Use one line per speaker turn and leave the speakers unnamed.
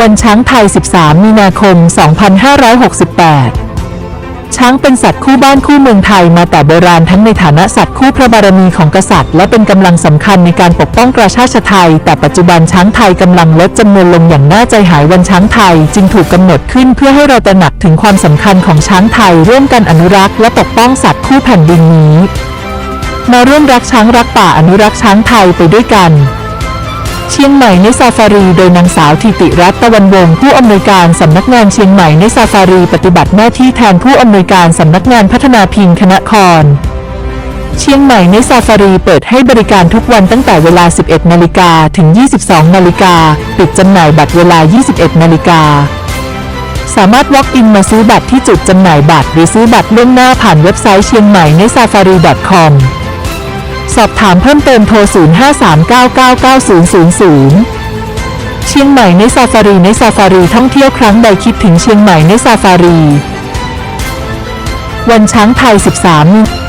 วันช้างไทย 13 มีนาคม 2568ช้างเป็นสัตว์คู่บ้านคู่เมืองไทยมาแต่โบราณทั้งในฐานะสัตว์คู่พระบารมีของกษัตริย์ และเป็นกำลังสำคัญในการปกป้องประชาชาติไทย แต่ปัจจุบันช้างไทยกำลังลดจำนวนลงอย่างน่าใจหายวันช้างไทย จึงถูกกำหนดขึ้นเพื่อให้เราตระหนักถึงความสำคัญของช้างไทย ร่วมกันอนุรักษ์และปกป้องสัตว์คู่แผ่นดินนี้ มาร่วมรักช้างรักป่าอนุรักษ์ช้างไทยไปด้วยกัน ชียงใหม่ในซาฟารี โดยนางสาวธิติรัตน์ตะวันวงศ์ผู้อำนวยการสำนักงานเชียงใหม่ในซาฟารี ปฏิบัติหน้าที่แทนผู้อำนวยการสำนักงานพัฒนาพิงคณะครเชียงใหม่ในซาฟารีเปิดให้บริการทุกวันตั้งแต่เวลา 11 นาฬิกาถึง 22 นาฬิกา ปิดจำหน่ายบัตรเวลา 21 นาฬิกา สามารถ walk in มาซื้อบัตรที่จุดจำหน่ายบัตร หรือซื้อบัตรล่วงหน้าผ่านเว็บไซต์เชียงใหม่ใน safari.com สอบถามเพิ่มเติมโทร 0539999000 เชียงใหม่ในซาฟารีในซาฟารีท่องเที่ยวครั้งใดคิดถึงเชียงใหม่ในซาฟารี วันช้างไทย 13